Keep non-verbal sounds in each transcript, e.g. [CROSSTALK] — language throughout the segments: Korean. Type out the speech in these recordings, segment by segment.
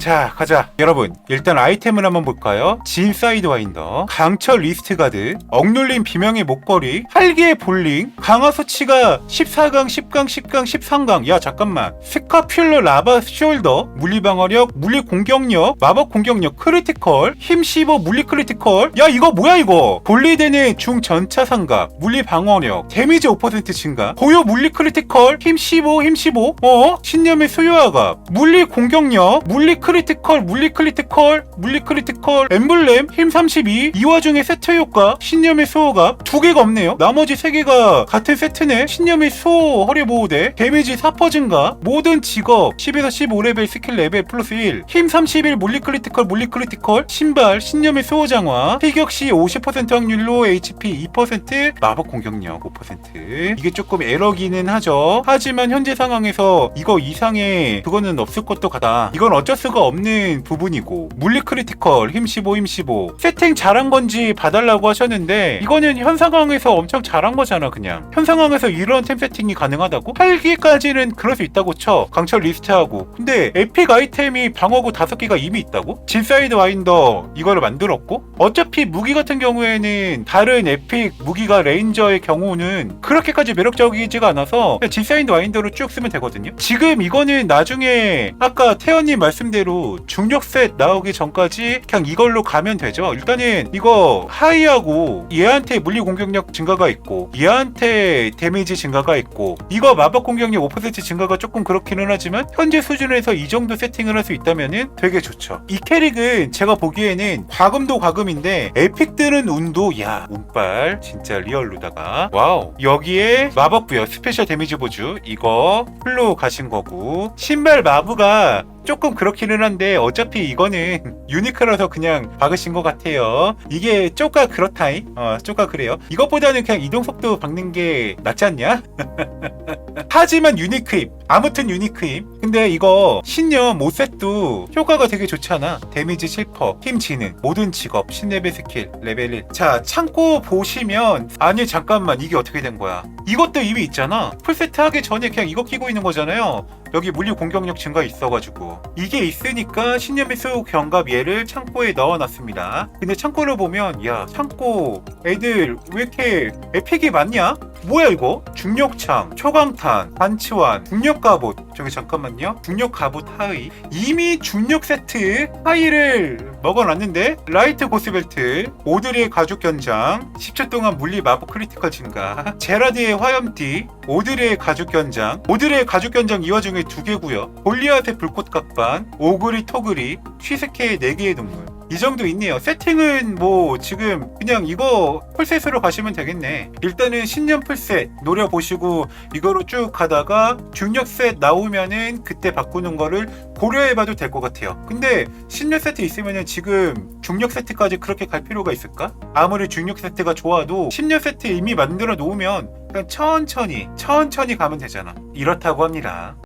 자 가자. 여러분 일단 아이템을 한번 볼까요? 진 사이드 와인더 강철 리스트 가드 억눌린 비명의 목걸이 활기의 볼링 강화 수치가 14강 10강 10강 13강. 야 잠깐만. 스카퓰러 라바 숄더 물리 방어력 물리 공격력 마법 공격력 크리티컬 힘 15 물리 크리티컬. 야 이거 뭐야 이거? 분리되는 중전차 상각 물리 방어력 데미지 5% 증가 고요 물리 크리티컬 힘 15 힘 15 어? 신념의 수요화가 물리 공격력 물리 크 리티컬 물리 크리티컬 물리 크리티컬 엠블렘 힘 32 이 와중에 세트 효과 신념의 수호가 두 개가 없네요. 나머지 세 개가 같은 세트네. 신념의 수호 허리 보호대 데미지 4% 증가 모든 직업 10에서 15레벨 스킬 레벨 플러스 1 힘 31 물리 크리티컬 물리 크리티컬 신발 신념의 수호 장화 피격 시 50% 확률로 HP 2% 마법 공격력 5% 이게 조금 에러기는 하죠. 하지만 현재 상황에서 이거 이상의 그거는 없을 것도 같다. 이건 어쩔 수가 없는 부분이고 물리 크리티컬 힘 15 힘 15 세팅 잘한 건지 봐달라고 하셨는데 이거는 현 상황에서 엄청 잘한 거잖아 그냥. 현 상황에서 이런 템 세팅이 가능하다고? 8기까지는 그럴 수 있다고 쳐 강철 리스트하고. 근데 에픽 아이템이 방어구 5개가 이미 있다고? 진사이드 와인더 이거를 만들었고? 어차피 무기 같은 경우에는 다른 에픽 무기가 레인저의 경우는 그렇게까지 매력적이지가 않아서 진사이드 와인더로 쭉 쓰면 되거든요? 지금 이거는 나중에 아까 태연님 말씀대로 중력셋 나오기 전까지 그냥 이걸로 가면 되죠. 일단은 이거 하이하고 얘한테 물리 공격력 증가가 있고 얘한테 데미지 증가가 있고 이거 마법 공격력 5% 증가가 조금 그렇기는 하지만 현재 수준에서 이 정도 세팅을 할 수 있다면은 되게 좋죠. 이 캐릭은 제가 보기에는 과금도 과금인데 에픽들은 운도 야 운빨 진짜 리얼로다가. 와우. 여기에 마법 부여 스페셜 데미지 보주 이거 풀로 가신 거고. 신발 마부가 조금 그렇기는 한데 어차피 이거는 [LAUGHS] 유니크라서 그냥 박으신 것 같아요. 이게 쪼까 그렇다이. 어, 쪼까 그래요. 이것보다는 그냥 이동 속도 박는 게 낫지 않냐? [LAUGHS] 하지만 유니크임. 아무튼 유니크임. 근데 이거 신념 5셋도 효과가 되게 좋잖아. 데미지 7%, 힘 지능, 모든 직업, 신레벨 스킬, 레벨 1. 자, 창고 보시면 아니 잠깐만 이게 어떻게 된 거야? 이것도 이미 있잖아. 풀세트 하기 전에 그냥 이거 끼고 있는 거잖아요. 여기 물리 공격력 증가 있어가지고 이게 있으니까 신념의 수 경갑 얘를 창고에 넣어놨습니다. 근데 창고를 보면 야 창고 애들 왜 이렇게 에픽이 많냐? 뭐야 이거? 중력창, 초강탄, 반치환, 중력 갑옷. 저기 잠깐만요. 중력 갑옷 하의. 이미 중력 세트 하의를 먹어놨는데 라이트 고스벨트 오드리의 가죽 견장 10초 동안 물리 마법 크리티컬 증가 제라드의 화염띠 오드리의 가죽 견장. 오드리의 가죽 견장 이 와중에 두 개고요. 골리앗의 불꽃 각반 오그리 토그리 쉬스케의 네 개의 동물 이 정도 있네요. 세팅은 뭐 지금 그냥 이거 풀셋으로 가시면 되겠네. 일단은 신년 풀셋 노려보시고 이거로 쭉 가다가 중력셋 나오면은 그때 바꾸는 거를 고려해봐도 될 것 같아요. 근데 신년 세트 있으면은 지금 중력 세트까지 그렇게 갈 필요가 있을까? 아무리 중력 세트가 좋아도 10년 세트 이미 만들어 놓으면 그냥 천천히 천천히 가면 되잖아. 이렇다고 합니다.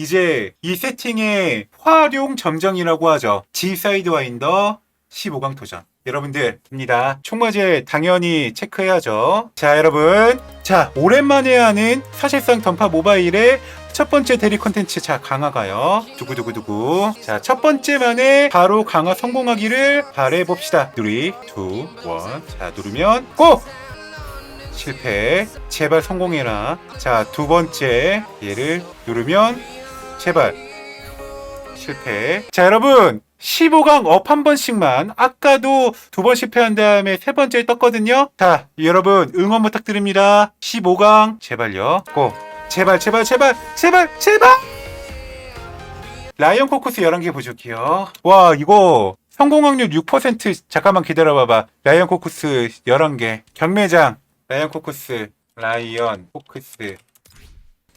이제 이 세팅의 활용 점정이라고 하죠. G 사이드 와인더 15강 도전. 여러분들, 입니다. 총맞을 당연히 체크해야죠. 자, 여러분. 자, 오랜만에 하는 사실상 던파 모바일의 첫 번째 대리 컨텐츠 자 강화가요 두구두구두구 자첫 번째 만에 바로 강화 성공하기를 바래봅시다 3 2 1자 누르면 고! 실패 제발 성공해라 자 두 번째 얘를 누르면 제발. 실패. 자 여러분. 15강 업 한 번씩만. 아까도 두 번 실패한 다음에 세 번째 떴거든요. 자 여러분. 응원 부탁드립니다. 15강. 제발요. 고. 제발 제발 제발 제발 제발! 라이언 코쿠스 11개 부족해요. 와 이거 성공 확률 6% 잠깐만 기다려 봐봐. 라이언 코쿠스 11개. 경매장. 라이언 코쿠스. 라이언 코쿠스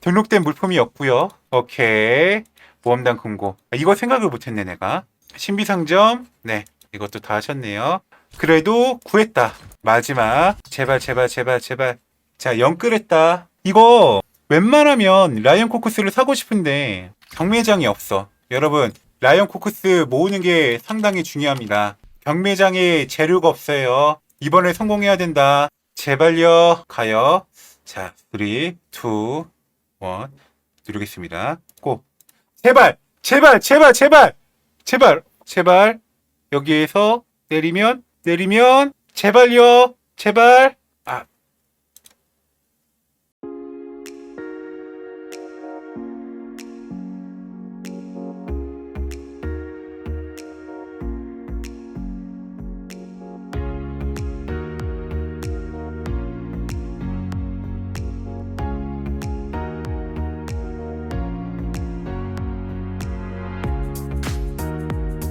등록된 물품이 없고요. 오케이. 보험당 금고. 아, 이거 생각을 못했네 내가. 신비상점. 네 이것도 다 하셨네요. 그래도 구했다. 마지막. 제발 제발 제발 제발. 자 영끌했다. 이거 웬만하면 라이언 코쿠스를 사고 싶은데 경매장이 없어. 여러분 라이언 코쿠스 모으는 게 상당히 중요합니다. 경매장에 재료가 없어요. 이번에 성공해야 된다. 제발요. 가요. 자 3, 2, 1 누르겠습니다. 고 제발 제발 제발 제발. 제발 제발. 여기에서 내리면 내리면 제발요. 제발